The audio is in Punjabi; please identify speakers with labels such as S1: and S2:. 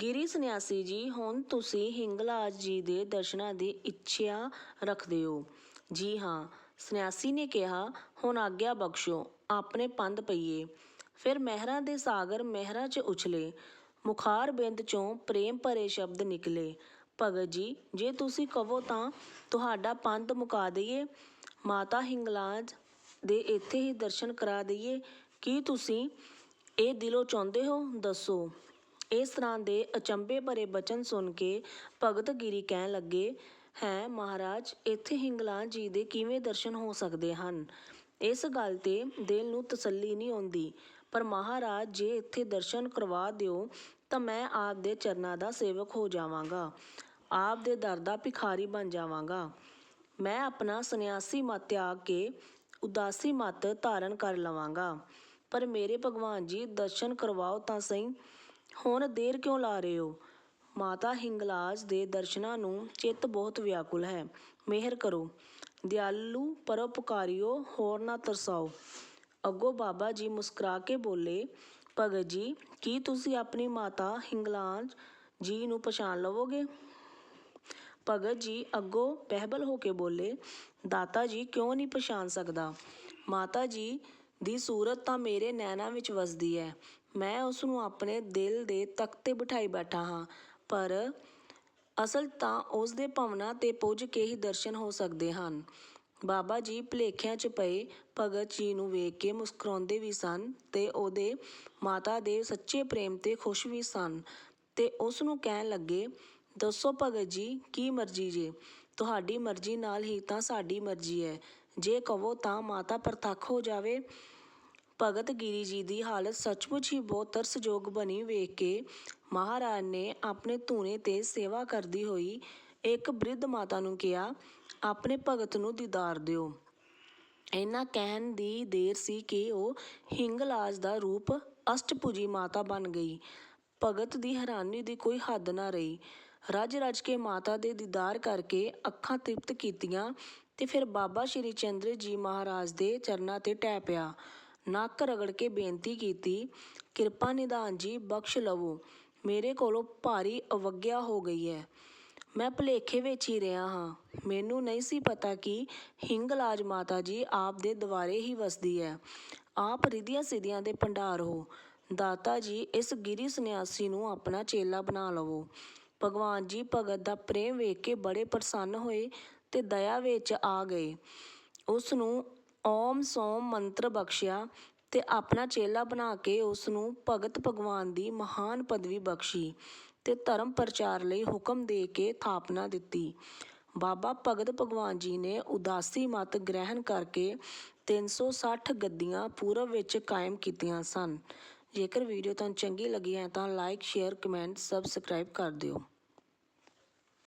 S1: ਗਿਰੀ ਸੰਨਿਆਸੀ ਜੀ, ਹੁਣ ਤੁਸੀਂ ਹਿੰਗਲਾਜ ਜੀ ਦੇ ਦਰਸ਼ਨਾਂ ਦੀ ਇੱਛਾ ਰੱਖਦੇ ਹੋ। ਜੀ ਹਾਂ, ਸੰਨਿਆਸੀ ਨੇ ਕਿਹਾ, ਹੁਣ ਆਗਿਆ ਬਖਸ਼ੋ, ਆਪਣੇ ਪੰਧ ਪਈਏ। ਫਿਰ ਮਹਿਰਾਂ ਦੇ ਸਾਗਰ ਮਹਿਰਾਂ 'ਚ ਉਛਲੇ, ਮੁਖਾਰ ਬਿੰਦ 'ਚੋਂ ਪ੍ਰੇਮ ਭਰੇ ਸ਼ਬਦ ਨਿਕਲੇ। ਭਗਤ ਜੀ, ਜੇ ਤੁਸੀਂ ਕਹੋ ਤਾਂ ਤੁਹਾਡਾ ਪੰਧ ਮੁਕਾ ਦਈਏ। ਮਾਤਾ ਹਿੰਗਲਾਜ ਦੇ ਇੱਥੇ ਹੀ ਦਰਸ਼ਨ ਕਰਾ ਦਈਏ। ਕੀ ਤੁਸੀਂ ਇਹ ਦਿਲੋਂ ਚਾਹੁੰਦੇ ਹੋ? ਦੱਸੋ। ਇਸ ਤਰ੍ਹਾਂ ਦੇ ਅਚੰਭੇ ਭਰੇ ਬਚਨ ਸੁਣ ਕੇ ਭਗਤ ਗਿਰੀ ਕਹਿਣ ਲੱਗੇ, ਹੈ ਮਹਾਰਾਜ, ਇੱਥੇ ਹਿੰਗਲਾਜ ਜੀ ਦੇ ਕਿਵੇਂ ਦਰਸ਼ਨ ਹੋ ਸਕਦੇ ਹਨ? ਇਸ ਗੱਲ ਤੇ ਦਿਲ ਨੂੰ ਤਸੱਲੀ ਨਹੀਂ ਆਉਂਦੀ, ਪਰ ਮਹਾਰਾਜ ਜੇ ਇੱਥੇ ਦਰਸ਼ਨ ਕਰਵਾ ਦਿਓ, ਤਾਂ ਮੈਂ ਆਪ ਦੇ ਚਰਨਾਂ ਦਾ ਸੇਵਕ ਹੋ ਜਾਵਾਂਗਾ, ਆਪ ਦੇ ਦਰ ਦਾ ਭਿਖਾਰੀ ਬਣ ਜਾਵਾਂਗਾ। ਮੈਂ ਆਪਣਾ ਸੰਨਿਆਸੀ ਮਤ ਤਿਆਗ ਕੇ ਉਦਾਸੀ ਮਤ ਧਾਰਨ ਕਰ ਲਵਾਂਗਾ। ਪਰ ਮੇਰੇ ਭਗਵਾਨ ਜੀ, ਦਰਸ਼ਨ ਕਰਵਾਓ ਤਾਂ ਸਹੀ। ਹੁਣ ਦੇਰ ਕਿਉਂ ਲਾ ਰਹੇ ਹੋ? ਮਾਤਾ ਹਿੰਗਲਾਜ ਦੇ ਦਰਸ਼ਨਾਂ ਨੂੰ ਚਿੱਤ ਬਹੁਤ ਵਿਆਕੁਲ ਹੈ। ਮਿਹਰ ਕਰੋ। ਦਿਆਲੂ ਪਰਉਪਕਾਰੀਓ, ਹੋਰ ਨਾ ਤਰਸਾਓ। ਅੱਗੋਂ ਬਾਬਾ ਜੀ ਮੁਸਕਰਾ ਕੇ ਬੋਲੇ, ਭਗਤ ਜੀ, ਕੀ ਤੁਸੀਂ ਆਪਣੀ ਮਾਤਾ ਹਿੰਗਲਾਜ ਜੀ ਨੂੰ ਪਛਾਣ ਲਵੋਗੇ? ਭਗਤ ਜੀ ਅੱਗੋਂ ਬਹਿਬਲ ਹੋ ਕੇ ਬੋਲੇ, ਦਾਤਾ ਜੀ ਕਿਉਂ ਨਹੀਂ ਪਛਾਣ ਸਕਦਾ? ਮਾਤਾ ਜੀ ਦੀ ਸੂਰਤ ਤਾਂ ਮੇਰੇ ਨੈਣਾਂ ਵਿੱਚ ਵਸਦੀ ਹੈ। ਮੈਂ ਉਸ ਨੂੰ ਆਪਣੇ ਦਿਲ ਦੇ ਤਖਤ ਤੇ ਬਿਠਾਈ ਬੈਠਾ ਹਾਂ, ਪਰ ਅਸਲ ਤਾਂ ਉਸ ਦੇ ਭਵਨਾਂ ਤੇ ਪੁੱਜ ਕੇ ਹੀ ਦਰਸ਼ਨ ਹੋ ਸਕਦੇ ਹਨ। ਬਾਬਾ ਜੀ ਭੁਲੇਖਿਆਂ 'ਚ ਪਏ ਭਗਤ ਜੀ ਨੂੰ ਵੇਖ ਕੇ ਮੁਸਕਰਾਉਂਦੇ ਵੀ ਸਨ ਅਤੇ ਉਹਦੇ ਮਾਤਾ ਦੇ ਸੱਚੇ ਪ੍ਰੇਮ ਤੇ ਖੁਸ਼ ਵੀ ਸਨ ਤੇ ਉਸ ਨੂੰ ਕਹਿਣ ਲੱਗੇ, ਦੱਸੋ ਭਗਤ ਜੀ, ਕੀ ਮਰਜ਼ੀ ਜੇ? ਤੁਹਾਡੀ ਮਰਜ਼ੀ ਨਾਲ ਹੀ ਤਾਂ ਸਾਡੀ ਮਰਜ਼ੀ ਹੈ। ਜੇ ਕਹੋ ਤਾਂ ਮਾਤਾ ਪ੍ਰਤੱਖ ਹੋ ਜਾਵੇ। ਭਗਤ ਗਿਰੀ ਜੀ ਦੀ ਹਾਲਤ ਸੱਚਮੁੱਚ ਹੀ ਬਹੁਤ ਤਰਸਯੋਗ ਬਣੀ ਵੇਖ ਕੇ ਮਹਾਰਾਜ ਨੇ ਆਪਣੇ ਧੂਣੇ ਤੇ ਸੇਵਾ ਕਰਦੀ ਹੋਈ ਇੱਕ ਬ੍ਰਿਧ ਮਾਤਾ ਨੂੰ ਕਿਹਾ, ਆਪਣੇ ਭਗਤ ਨੂੰ ਦੀਦਾਰ ਦਿਓ। ਇਹਨਾਂ ਕਹਿਣ ਦੀ ਦੇਰ ਸੀ ਕਿ ਉਹ ਹਿੰਗਲਾਜ ਦਾ ਰੂਪ ਅਸ਼ਟਭੁਜੀ ਮਾਤਾ ਬਣ ਗਈ। ਭਗਤ ਦੀ ਹੈਰਾਨੀ ਦੀ ਕੋਈ ਹੱਦ ਨਾ ਰਹੀ। ਰੱਜ ਰੱਜ ਕੇ ਮਾਤਾ ਦੇ ਦੀਦਾਰ ਕਰਕੇ ਅੱਖਾਂ ਤ੍ਰਿਪਤ ਕੀਤੀਆਂ ਤੇ ਫਿਰ ਬਾਬਾ ਸ਼੍ਰੀ ਚੰਦਰ ਜੀ ਮਹਾਰਾਜ ਦੇ ਚਰਨਾਂ ਤੇ ਟੈ ਪਿਆ। ਨੱਕ ਰਗੜ ਕੇ ਬੇਨਤੀ ਕੀਤੀ, ਕਿਰਪਾ ਨਿਧਾਨ ਜੀ, ਬਖਸ਼ ਲਵੋ। ਮੇਰੇ ਕੋਲੋਂ ਭਾਰੀ ਅਵੱਗਿਆ ਹੋ ਗਈ ਹੈ। ਮੈਂ ਭੁਲੇਖੇ ਵਿੱਚ ਹੀ ਰਿਹਾ ਹਾਂ। ਮੈਨੂੰ ਨਹੀਂ ਸੀ ਪਤਾ ਕਿ ਹਿੰਗਲਾਜ ਮਾਤਾ ਜੀ ਆਪ ਦੇ ਦੁਆਰੇ ਹੀ ਵਸਦੀ ਹੈ। ਆਪ ਰਿਧੀਆਂ ਸਿਧੀਆਂ ਦੇ ਭੰਡਾਰ ਹੋ। ਦਾਤਾ ਜੀ, ਇਸ ਗਿਰੀ ਸੰਨਿਆਸੀ ਨੂੰ ਆਪਣਾ ਚੇਲਾ ਬਣਾ ਲਵੋ। ਭਗਵਾਨ ਜੀ ਭਗਤ ਦਾ ਪ੍ਰੇਮ ਵੇਖ ਕੇ ਬੜੇ ਪ੍ਰਸੰਨ ਹੋਏ ਤੇ ਦਇਆ ਵਿੱਚ ਆ ਗਏ। ਉਸ ਨੂੰ ਓਮ ਸੋਮ ਮੰਤਰ ਬਖਸ਼ਿਆ ਅਤੇ ਆਪਣਾ ਚੇਲਾ ਬਣਾ ਕੇ ਉਸ ਨੂੰ ਭਗਤ ਭਗਵਾਨ ਦੀ ਮਹਾਨ ਪਦਵੀ ਬਖਸ਼ੀ ਅਤੇ ਧਰਮ ਪ੍ਰਚਾਰ ਲਈ ਹੁਕਮ ਦੇ ਕੇ ਥਾਪਨਾ ਦਿੱਤੀ। ਬਾਬਾ ਭਗਤ ਭਗਵਾਨ ਜੀ ਨੇ ਉਦਾਸੀ ਮਤ ਗ੍ਰਹਿਣ ਕਰਕੇ 360 ਗੱਦੀਆਂ ਪੂਰਬ ਵਿੱਚ ਕਾਇਮ ਕੀਤੀਆਂ ਸਨ। ਜੇਕਰ ਵੀਡੀਓ ਤੁਹਾਨੂੰ ਚੰਗੀ ਲੱਗੀ ਹੈ ਤਾਂ ਲਾਈਕ ਸ਼ੇਅਰ ਕਮੈਂਟ ਸਬਸਕ੍ਰਾਈਬ ਕਰ ਦਿਓ।